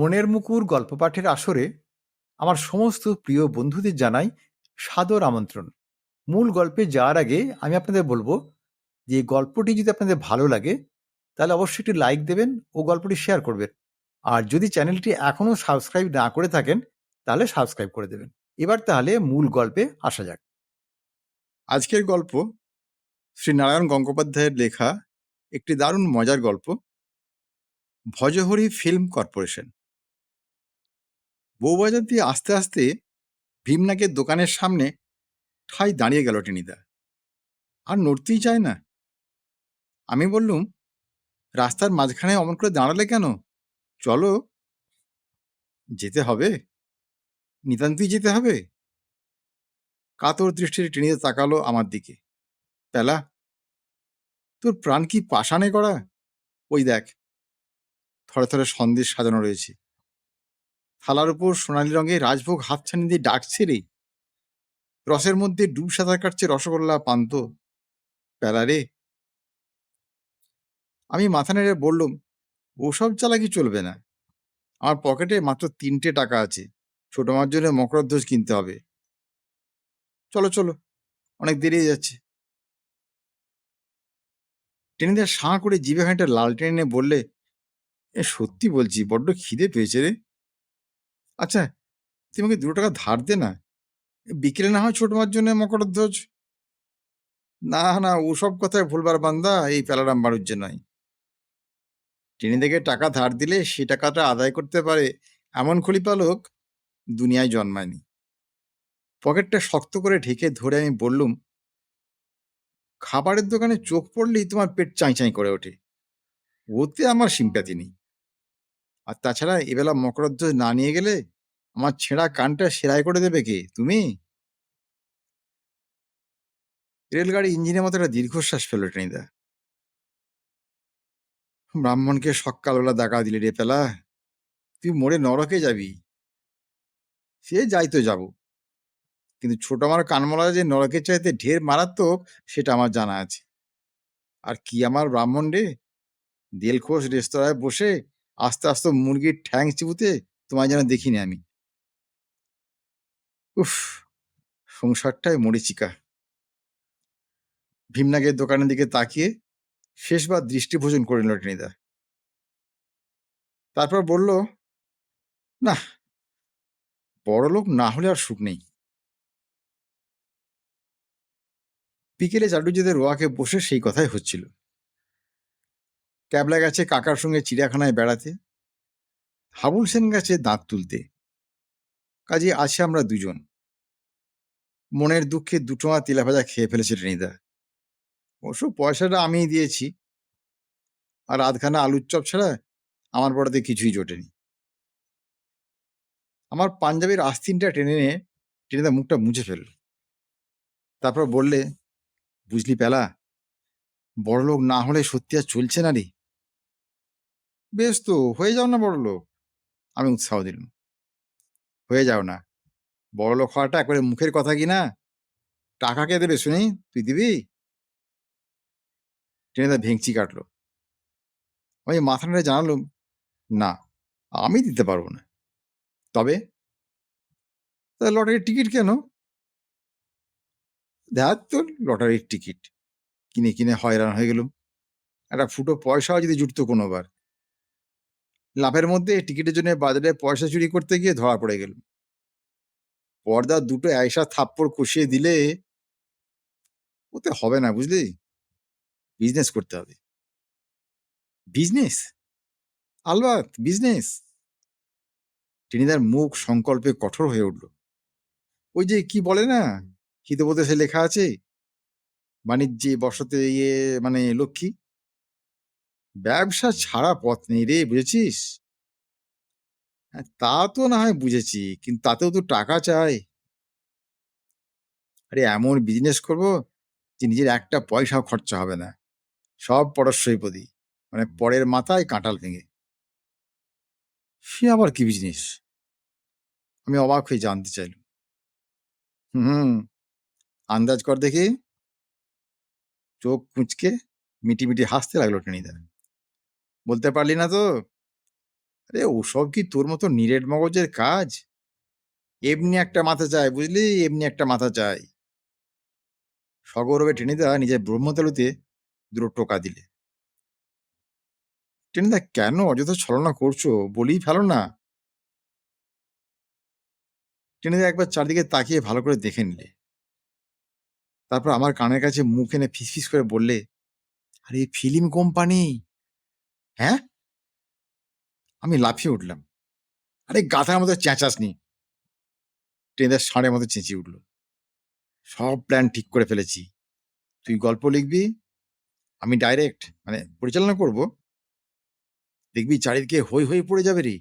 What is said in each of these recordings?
মনের মুকুর গল্প পাঠের আসরে আমার সমস্ত প্রিয় বন্ধুদের জানাই সাদর আমন্ত্রণ। মূল গল্পে যাওয়ার আগে আমি আপনাদের বলব যে গল্পটি যদি আপনাদের ভালো লাগে, তাহলে অবশ্যই একটি লাইক দেবেন ও গল্পটি শেয়ার করবেন। আর যদি চ্যানেলটি এখনও সাবস্ক্রাইব না করে থাকেন, তাহলে সাবস্ক্রাইব করে দেবেন। এবার তাহলে মূল গল্পে আসা যাক। আজকের গল্প শ্রী নারায়ণ গঙ্গোপাধ্যায়ের লেখা একটি দারুণ মজার গল্প, ভজহরি ফিল্ম কর্পোরেশন। বউবাজার দিয়ে আস্তে আস্তে ভীমনাকের দোকানের সামনে ঠাই দাঁড়িয়ে গেল টেনিদা। আর নড়তেই চায় না। আমি বললুম, রাস্তার মাঝখানে অমন করে দাঁড়ালে কেন? চলো, যেতে হবে। নিতান্তই যেতে হবে। কাতর দৃষ্টির টেনিদা তাকালো আমার দিকে। পেলা, তোর প্রাণ কি পাষাণে করা ওই দেখ, থরে থরে সন্দেশ সাজানো রয়েছে। থালার উপর সোনালি রঙের রাজভোগ হাতছানি দিয়ে ডাকছে রে। রসের মধ্যে ডুব সাঁতার কাটছে রসগোল্লা পান্ত। প্যালা রে। আমি মাথা নেড়ে বললুম, ওসব চালাকি চলবে না। আমার পকেটে মাত্র তিনটে টাকা আছে। ছোট মার জন্য মকরধ্বজ কিনতে হবে। চলো চলো। অনেক দেরি হয়ে যাচ্ছে। টেনিদা সাঁ করে জিভে খানিকটা লাল টেনে বললে, এ সত্যি বলছি, বড্ড খিদে পেয়েছে রে। আচ্ছা তুই আমাকে দুটো টাকা ধার দে না। বিকেলে না হয় ছোট মার জন্য মকরধ্বজ না না, ওসব কথায় ভুলবার বান্দা, এই প্যালারাম বাড়ুজ্জে নয়। টেনিদাকে টাকা ধার দিলে সে টাকাটা আদায় করতে পারে এমন খলিপালক দুনিয়ায় জন্মায়নি। পকেটটা শক্ত করে ঢেকে ধরে আমি বললুম, খাবারের দোকানে চোখ পড়লেই তোমার পেট চাই চাই করে ওঠে। ওতে আমার সিম্প্যাথি নেই। আর তাছাড়া এবেলা মকরধ্বজ না নিয়ে গেলে আমার ছেঁড়া কানটা সেলাই করে দেবে কে? তুমি? রেলগাড়ি ইঞ্জিনের মতো একটা দীর্ঘশ্বাস ফেলো টেনিদা ব্রাহ্মণকে সকালবেলা দেখা দিলে রে পেলা। তুই মোড়ে নরকে যাবি। সে যাই তো যাব। কিন্তু ছোট আমার কানমলা যে নরকের চাইতে ঢের মারাত্মক, সেটা আমার জানা আছে। আর কি আমার ব্রাহ্মণ রে? দেলখোষ রেস্তোরাঁয় বসে আস্তে আস্তে মুরগির ঠ্যাং চিবুতে তোমায় যেন দেখিনি আমি। উফ, সংসারটাই মরিচিকা। ভীমনাগের দোকানের দিকে তাকিয়ে শেষবার দৃষ্টিভোজন করে নিল টেনিদা। তারপর বলল, না বড়লোক না হলে আর সুখ নেই। বিকেলে চাটুজিদের রোয়াকে বসে সেই কথাই হচ্ছিল। ক্যাবলা গেছে কাকার সঙ্গে চিড়িয়াখানায় বেড়াতে। হাবুল সেন গেছে দাঁত তুলতে। কাজে আছে আমরা দুজন। মনের দুঃখে দুটো মা তেলা ভাজা খেয়ে ফেলেছে রেনিদা অবশ্য পয়সাটা আমিই দিয়েছি। আর আধখানা আলুর চপ ছাড়া আমার পড়াতে কিছুই জোটেনি। আমার পাঞ্জাবির আস্তিনটা টেনে নিয়ে টেনিদা মুখটা মুছে ফেলল। তারপর বললে, বুঝলি পেলা, বড়লোক না হলে সত্যি আর চলছে না রে। বেশ তো, হয়ে যাও না বড়লোক আমি উৎসাহ দিলাম। হয়ে যাও না। বড়লোক হওয়াটা একবারে মুখের কথা কি না? টাকা কে দেবে শুনি? তুই দিবি? ট্রেনে টেনেদা ভেঙচি কাটলো। আমি মাথা নেড়ে জানালাম, না, আমি দিতে পারব না। তবে? লটারির টিকিট কেন? দেখ তোর লটারির টিকিট। কিনে কিনে হয়রান হয়ে গেলুম। একটা ফুটো পয়সাও যদি জুটতো কোনোবার লাভের মধ্যে টিকিটের জন্য বাজারে পয়সা চুরি করতে গিয়ে ধরা পড়ে গেল। পর্দা দুটো আয়সা থাপ্পড় কষিয়ে দিলে ওতে হবে না, বুঝলি? বিজনেস করতে হবে। বিজনেস আলবাত বিজনেস টেনিদার মুখ সংকল্পে কঠোর হয়ে উঠল। ওই যে কি বলে না হিতবোধে সে লেখা আছে? বাণিজ্যে বসতে ইয়ে মানে লক্ষ্মী? ব্যবসা ছাড়া পথ নেই রে বুঝেছিস? হ্যাঁ, তা তো না হয় বুঝেছি কিন্তু তাতেও তো টাকা চাই। আরে এমন বিজনেস করব যে নিজের একটা পয়সাও খরচা হবে না। সব পরস্বইপদী মানে পরের মাথায় কাঁটাল ভেঙে। সে আবার কি বিজনেস আমি অবাক হয়ে জানতে চাইলাম। হুম আন্দাজ কর দেখি। চোখ কুঁচকে মিটি মিটি হাসতে লাগল টেনিদা বলতে পারলি না তো? আরে, ওসব কি তোর মতো নিরেট মগজের কাজ? এমনি একটা মাথা চাই বুঝলি? এমনি একটা মাথা চাই সগৌরবে টেনিদা নিজের ব্রহ্মতালুতে দুটো টোকা দিলে। টেনিদা, কেন অযথা ছলনা করছ? বলেই ফেলো না। টেনিদা একবার চারদিকে তাকিয়ে ভালো করে দেখে নিলে। তারপর আমার কানের কাছে মুখ এনে ফিসফিস করে বললে, আরে, ফিল্ম কোম্পানি? হ্যাঁ? আমি লাফিয়ে উঠলাম। আরে গাধার মতো চেঁচাসনি ট্রেনের ষাঁড়ের মতো চেঁচিয়ে উঠল। সব প্ল্যান ঠিক করে ফেলেছি। তুই গল্প লিখবি, আমি ডাইরেক্ট মানে পরিচালনা করব। দেখবি চারিদিকে হই হই পড়ে যাবে রে।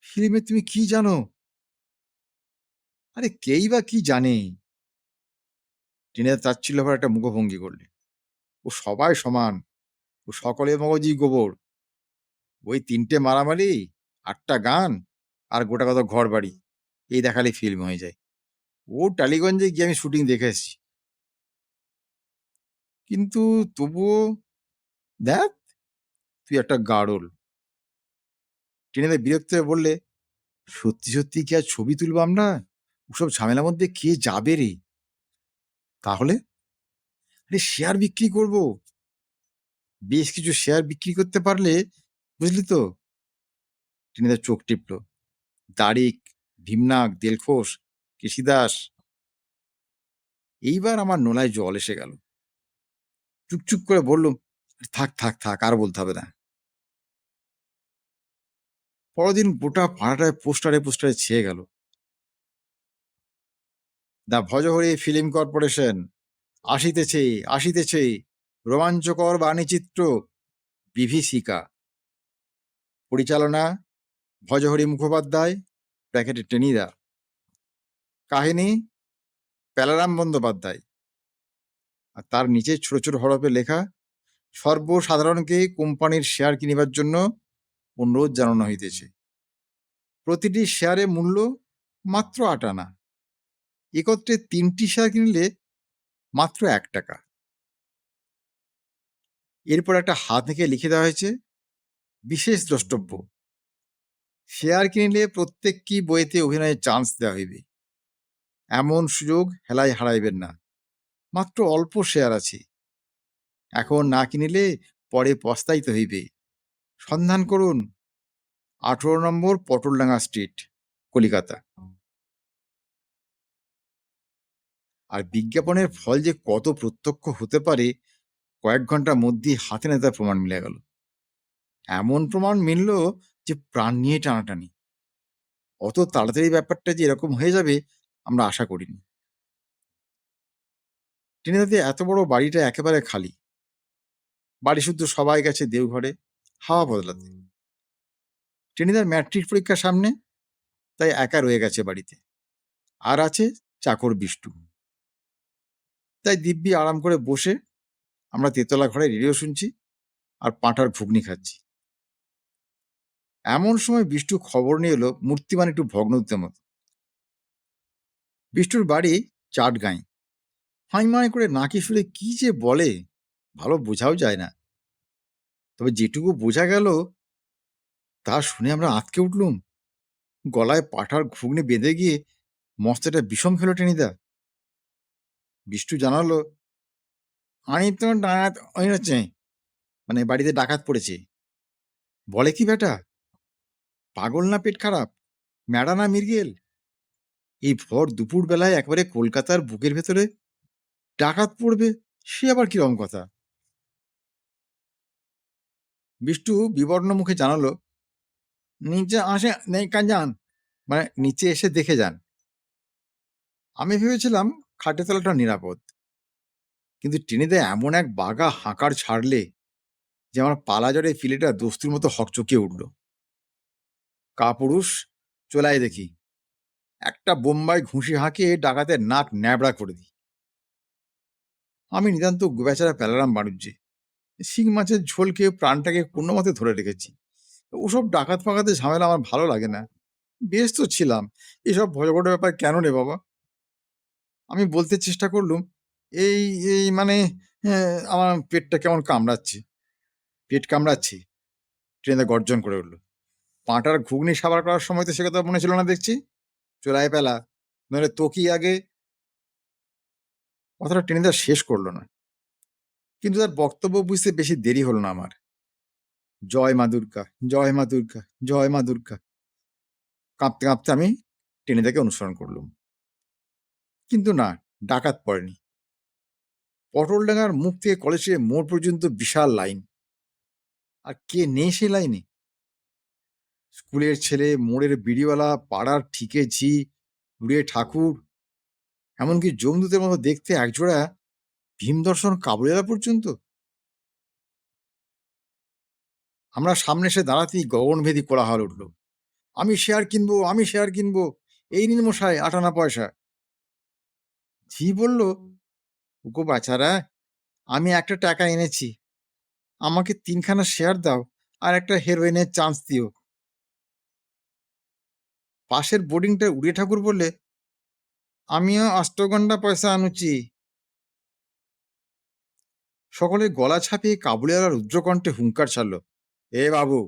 ফিল্মে তুমি কি জানো? আরে কেই বা কি জানে? টিনে তাচ্ছিল ভরা একটা মুখভঙ্গি করলে। ও সবাই সমান। ও সকলে মগজি গোবর। ওই তিনটে মারামারি, আটটা গান আর গোটা কত ঘর বাড়ি এই দেখালে ফিল্ম হয়ে যায়। ও টালিগঞ্জে গিয়ে আমি শুটিং দেখে এসেছি। কিন্তু তবুও দেখ, তুই একটা গাড়ল টেনেদা বিরক্ত হয়ে বললে, সত্যি সত্যি কি আর ছবি তুলবো আমরা? ওসব ঝামেলার মধ্যে কে যাবে রে? তাহলে আরে শেয়ার বিক্রি করব? বেশ কিছু শেয়ার বিক্রি করতে পারলে, বুঝলি তো? টেনেদা চোখ টিপলো। দাড়িক ভীমনাক দেলখোস কেশিদাস। এইবার আমার নোলায় জল এসে গেল। চুপচুপ করে বললুম থাক থাক থাক, আর বলতে হবে না। পরদিন গোটা পাড়াটায় পোস্টারে পোস্টারে ছেয়ে গেল। The Bhajahari film corporation. আসিতেছে আসিতেছে। রোমাঞ্চকর বাণীচিত্র, বিভীষিকা। পরিচালনা, ভজহরি মুখোপাধ্যায়, ব্র্যাকেটে টেনিদা। কাহিনী, প্যালারাম বন্দ্যোপাধ্যায়। আর তার নিচে ছোট ছোট হরফে লেখা, সর্বসাধারণকে কোম্পানির শেয়ার কিনিবার জন্য অনুরোধ জানানো হইতেছে। প্রতিটি শেয়ারে মূল্য মাত্র আট আনা। একত্রে তিনটি শেয়ার কিনলে মাত্র এক টাকা। এরপর একটা হাত থেকে লিখে দেওয়া হয়েছে, বিশেষ দ্রষ্টব্য, শেয়ার কিনলে প্রত্যেকটি বইতে অভিনয়ের চান্স দেওয়া হইবে? এমন সুযোগ হেলায় হারাইবেন না। মাত্র অল্প শেয়ার আছে। এখন না কিনিলে পরে পস্তাইতে হইবে। সন্ধান করুন, আঠেরো নম্বর পটলডাঙ্গা স্ট্রিট, কলিকাতা। আর বিজ্ঞাপনের ফল যে কত প্রত্যক্ষ হতে পারে, কয়েক ঘণ্টার মধ্যেই হাতে নাতে প্রমাণ মিলে গেল। এমন প্রমাণ মিলল যে প্রাণ নিয়ে টানাটানি। অত তাড়াতাড়ি ব্যাপারটা যে এরকম হয়ে যাবে, আমরা আশা করিনি। টেনেদাতে এত বড় বাড়িটা একেবারে খালি। বাড়ি শুদ্ধ সবাই গেছে দেওঘরে, হাওয়া বদলাতে। টেনিদার ম্যাট্রিক পরীক্ষার সামনে, তাই একা রয়ে গেছে বাড়িতে। আর আছে চাকর বিষ্টু। তাই দিব্যি আরাম করে বসে আমরা তেতলা ঘরে রেডিও শুনছি আর পাঁঠার ঘুগনি খাচ্ছি। এমন সময় বিষ্টু খবর নিয়ে এলো মূর্তিমান একটু ভগ্নদের মতো। বিষ্টুর বাড়ি চাট চাটগাঁই ফাঁইমাই করে নাকি শুনে কি যে বলে, ভালো বোঝাও যায় না। তবে যেটুকু বোঝা গেল, তা শুনে আমরা আঁতকে উঠলুম। গলায় পাঠার ঘুগনি বেঁধে গিয়ে মস্ত একটা বিষম খেলো টেনিদা। বিষ্টু জানালো, আনি তো ডাকাত হচ্ছে মানে বাড়িতে ডাকাত পড়েছে। বলে কি বেটা পাগল না পেট খারাপ? ম্যাডা না মির্গেল এই ভর দুপুর বেলায় একবারে কলকাতার বুকের ভেতরে ডাকাত পড়বে, সে আবার কিরম কথা? বিষ্টু বিবর্ণ মুখে জানালো, নিচে আসে, নেই কান যান মানে নিচে এসে দেখে যান। আমি ভেবেছিলাম খাটে তলাটা নিরাপদ। কিন্তু টেনিদা এমন এক বাগা হাঁকার ছাড়লে যে আমার পালা জড়ে ফিলেটা দস্তুর মতো হকচকিয়ে উঠল। কাপুরুষ চলাই দেখি। একটা বোম্বাই ঘুষি হাঁকিয়ে ডাকাতের নাক ন্যাবড়া করে দিই। আমি নিতান্ত বেচারা প্যালারাম বাণিজ্যে। শিং মাছের ঝোলকে প্রাণটাকে কোনো মতে ধরে রেখেছি। ওসব ডাকাত ফাকাতে ঝামেলা আমার ভালো লাগে না। বেশ তো ছিলাম। এসব ভয়গট ব্যাপার কেন রে বাবা? আমি বলতে চেষ্টা করলুম, এই এই মানে আমার পেটটা কেমন কামড়াচ্ছে? পেট কামড়াচ্ছে। ট্রেনে গর্জন করে উঠল। পাঁটার ঘুগনি সাবার করার সময় তো সে কথা মনে ছিল না দেখছি। চোরাই পেলা। নইলে তো কি আগে কথাটা ট্রেনে তার শেষ করল না। কিন্তু তার বক্তব্য বুঝতে বেশি দেরি হলো না আমার। জয় মা দুর্গা, জয় মা দুর্গা, জয় মা দুর্গা। কাঁপতে কাঁপতে আমি টেনিদাকে অনুসরণ করলাম। কিন্তু না, ডাকাত পড়েনি। পটলডাঙ্গার মুখ থেকে কলেজে মোড় পর্যন্ত বিশাল লাইন। আর কে নেই সে লাইনে? স্কুলের ছেলে, মোড়ের বিড়িওয়ালা, পাড়ার ঠিকে ঝি উড়ে ঠাকুর। এমনকি জমদূতের মতো দেখতে একজোড়া ভীম দর্শন কাবুলিওয়ালা পর্যন্ত। আমরা সামনে এসে দাঁড়াতেই গগনভেদী কোলাহল উঠল। আমি শেয়ার কিনবো, আমি শেয়ার কিনবো, এই নিন মশাই আটানা পয়সা। ঝি বলল? ওগো বাছারা, আমি একটা টাকা এনেছি। আমাকে তিনখানা শেয়ার দাও আর একটা হেরোইনের চান্স দিও। পাশের বোর্ডিংটা উড়িয়ে ঠাকুর বলে আমিও অষ্টগন্ডা পয়সা আনুচি। সকলে গলা ছাপিয়ে কাবুলিওয়ালার রুদ্রকণ্ঠে হুঙ্কার ছাড়ল, এ বাবু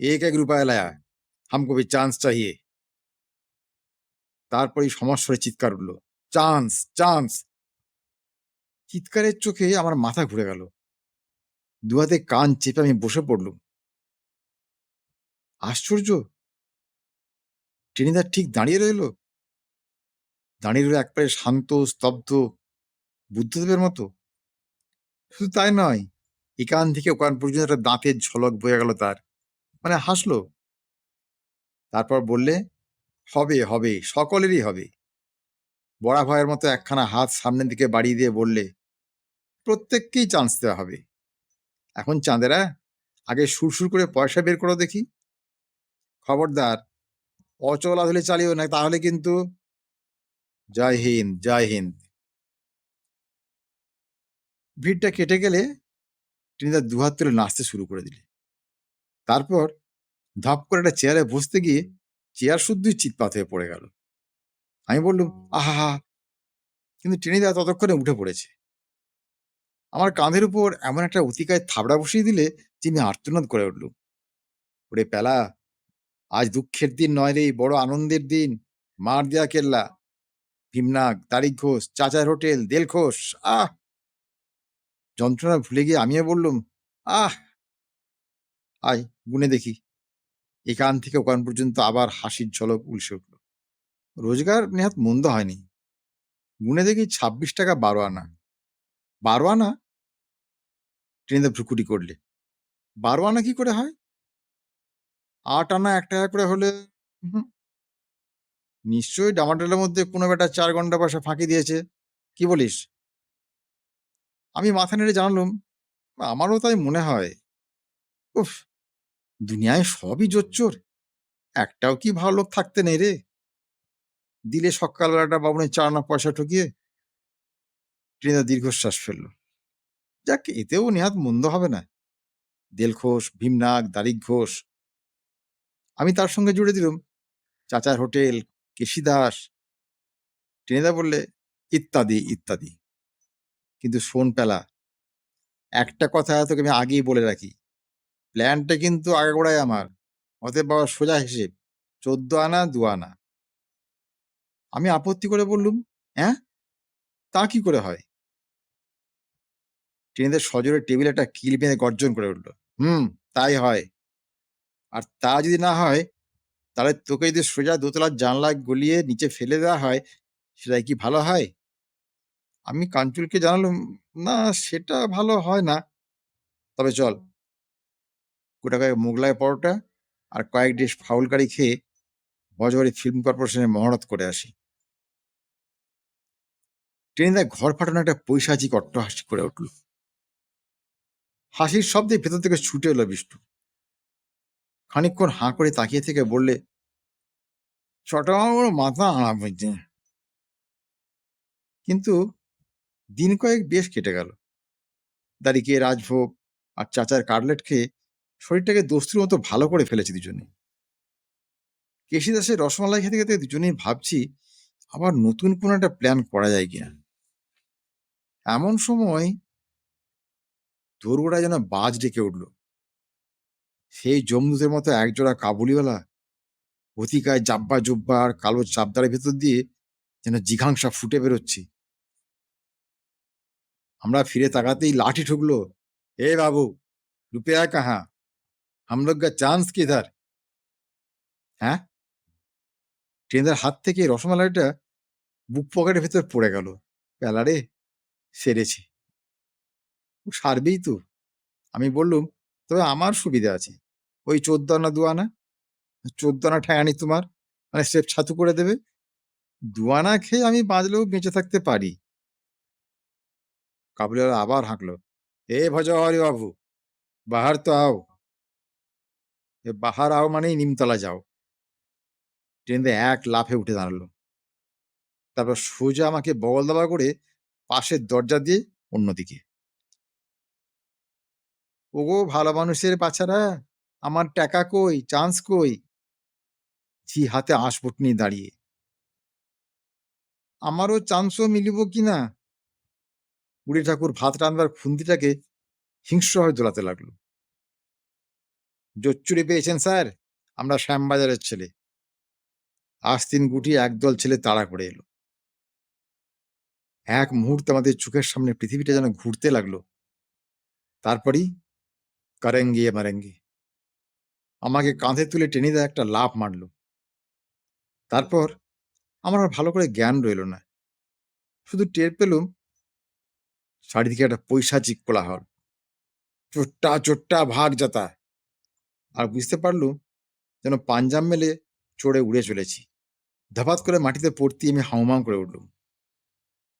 এক এক রূপায় লায়া হামকো চান্স চাহিয়ে। তারপরেই সমস্যার চিৎকার উঠল চান্স চান্স। চিৎকারের চোখে আমার মাথা ঘুরে গেল। দুহাতে কান চেপে আমি বসে পড়লুম। আশ্চর্য! টেনিদা ঠিক দাঁড়িয়ে রইল? দাঁড়িয়ে রইল একবারে শান্ত, স্তব্ধ, বুদ্ধদেবের মতো? শুধু তাই নয়, এখান থেকে ওখান পর্যন্ত একটা দাঁতের ঝলক বয়ে গেল তার। মানে হাসলো। তারপর বললে, হবে হবে, সকলেরই হবে। বড়া ভয়ের মতো একখানা হাত সামনের দিকে বাড়িয়ে দিয়ে বললে, প্রত্যেককেই চান্স দেওয়া হবে। এখন চাঁদেরা, আগে সুরসুর করে পয়সা বের করো দেখি। খবরদার, অচলা ধরে চালিও না, তাহলে কিন্তু জয় হিন্দ জয় হিন্দ। ভিড়টা কেটে গেলে তিনি তার দুহাত তুলে নাচতে শুরু করে দিলে। তারপর ধপ করে একটা চেয়ারে বসতে গিয়ে চেয়ার শুদ্ধই চিৎপাত হয়ে পড়ে গেল। আমি বললুম, আহা কিন্তু টেনিদা ততক্ষণে উঠে পড়েছে। আমার কাঁধের উপর এমন একটা অতিকায় থাবড়া বসিয়ে দিলে যে আমি আর্তনাদ করে উঠলুম। ওরে পেলা, আজ দুঃখের দিন নয় রে বড় আনন্দের দিন। মার দেয়া কেল্লা। ভীমনাগ, তারিক ঘোষ, চাচার হোটেল দেল ঘোষ আহ! যন্ত্রণা ভুলে গিয়ে আমিও বললুম, আহ! আয়, গুনে দেখি। এখান থেকে ওখান পর্যন্ত আবার হাসির ঝলক উলসে উঠল। রোজগার নেহাত মন্দ হয়নি। গুনে দেখি ছাব্বিশ টাকা বারো আনা। বারো আনা? ট্রেনে ভ্রুকুটি করলে। বারো আনা কি করে হয়? আট আনা এক টাকা করে হলে নিশ্চয়ই ডামাডোলের মধ্যে কোনো বেটা চার ঘণ্টা পয়সা ফাঁকি দিয়েছে। কি বলিস? আমি মাথা নেড়ে জানালুম, আমারও তাই মনে হয়। উফ, দুনিয়ায় সবই জোচ্চোর। একটাও কি ভালো লোক থাকতে নেই রে? দিলে সকালবেলাটা বাবুনের চার আনা পয়সা ঠকিয়ে ট্রেনে দীর্ঘশ্বাস ফেলল। যাক, এতেও নেহাত মন্দ হবে না। দেল ঘোষ ভীমনাগ দারিক ঘোষ আমি তার সঙ্গে জুড়ে দিলাম। চাচার হোটেল, কেশিদাস। টেনেদা বললে, ইত্যাদি ইত্যাদি। কিন্তু শোন পেলা, একটা কথা তোকে আমি আগেই বলে রাখি। প্ল্যানটা কিন্তু আগাগোড়ায় আমার। অতএব বাবা সোজা হিসেব। চোদ্দ আনা, দু আনা। আমি আপত্তি করে বললুম হ্যাঁ তা কি করে হয়? ট্রেনেদের সজোরে টেবিলে একটা কিল বেঁধে গর্জন করে উঠল, হুম, তাই হয়। আর তা যদি না হয়, তাহলে তোকে যদি সোজা দোতলার জানলা গলিয়ে নিচে ফেলে দেওয়া হয়, সেটাই কি ভালো হয়? আমি কাঞ্চুলকে জানালাম, না, সেটা ভালো হয় না। তবে চল গোটা কয়েক মোগলাই পরোটা আর কয়েক ডিশ ফাউল কারি খেয়ে বজবাড়ি ফিল্ম কর্পোরেশনে মহরত করে আসি। ট্রেনে ঘর ফাটানো একটা পৈশাচিক অট্টহাসি করে উঠল। হাসির শব্দে ভেতর থেকে ছুটে এলো বিষ্ণু খানিকক্ষণ হাঁ করে তাকিয়ে থেকে বললে চট্টগ্রাম মাথা আনা হয়েছে কিন্তু দিন কয়েক বেশ কেটে গেল। দাঁড়িয়ে রাজভোগ আর চাচার কাটলেট খেয়ে শরীরটাকে দস্তুর মতো ভালো করে ফেলেছে দুজনে কেশি দাসের রসমালাই খেতে খেতে দুজনেই ভাবছি, আবার নতুন কোনো একটা প্ল্যান করা যায় কিনা। এমন সময় দোরগোড়ায় যেন বাজ ডেকে উঠল। সেই জমদুতের মতো একজোড়া কাবুলিওয়ালা অতিকায় জাব্বা জুব্বা আর কালো চাপদারের ভেতর দিয়ে যেন জিঘাংসা ফুটে বেরোচ্ছি। আমরা ফিরে তাকাতেই লাঠি ঠুকলো, এ বাবু রুপিয়া কাহা? হাম চান্স চান্স কিধার? হ্যাঁ? ট্রেনের হাত থেকে রসমালাইটা বুক পকেটের ভেতর পড়ে গেল। পেলারে সেরেছে। ও সারবেই তো। আমি বললুম, তবে আমার সুবিধা আছে। ওই চোদ্দ আনা দু আনা চোদ্দ আনা ঠ্যাঙানি তোমার মানে স্টেপ ছাতু করে দেবে। দু আনা খেয়ে আমি বাঁচলেও বেঁচে থাকতে পারি। কাবুলিওয়ালা আবার হাঁকলো, এ ভজহরি বাবু, বাহার তো আও। বাহার আও মানেই নিমতলা যাও। ট্রেনে এক লাফে উঠে দাঁড়াল। তারপর সোজা আমাকে বগল দাবা করে পাশের দরজা দিয়ে অন্যদিকে। ওগো, ভালো মানুষের বাচ্চারা, আমার টাকা কই? চান্স কই? ঝি হাতে আঁশবুট নিয়ে দাঁড়িয়ে। আমারও চান্সও মিলিব কিনা বুড়ি ঠাকুর ভাত রান্নার খুন্তিটাকে হিংস্রভাবে দোলাতে লাগল। জোচ্চুরি পেয়েছেন স্যার, আমরা শ্যামবাজারের ছেলে। আস্তিন গুটি একদল ছেলে তাড়া করে এলো। এক মুহূর্তে আমাদের চোখের সামনে পৃথিবীটা যেন ঘুরতে লাগল। তারপরই কারেঙ্গি মারেঙ্গি। আমাকে কাঁধে তুলে টেনে দেয় একটা লাভ মারলো। তারপর আমার আর ভালো করে জ্ঞান রইল না। শুধু টের পেলুম, চারিদিকে একটা পৈশাচিক কোলাহল। চোট্টা চোট্টা ভাগ যাতা। আর বুঝতে পারলুম যেন পাঞ্জাব মেলে চড়ে উড়ে চলেছি। ধাপাত করে মাটিতে পড়তে আমি হাউমাউ করে উঠলুম।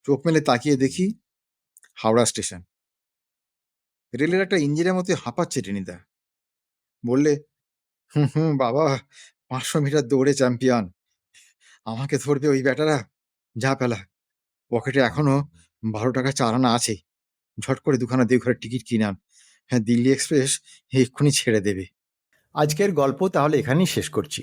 চোখ মেলে তাকিয়ে দেখি হাওড়া স্টেশন। রেলের একটা ইঞ্জিনের মতো হাঁপাচ্ছে টেনিদা। বললে, হুম হুম, বাবা, পাঁচশো মিটার দৌড়ে চ্যাম্পিয়ন। আমাকে ধরবে ওই ব্যাটারা, যা পেলা। পকেটে এখনও বারো টাকা চার আনা আছে। ঝট করে দুখানা দেওঘরের টিকিট কিনান হ্যাঁ দিল্লি এক্সপ্রেস এক্ষুনি ছেড়ে দেবে। আজকের গল্প তাহলে এখানেই শেষ করছি।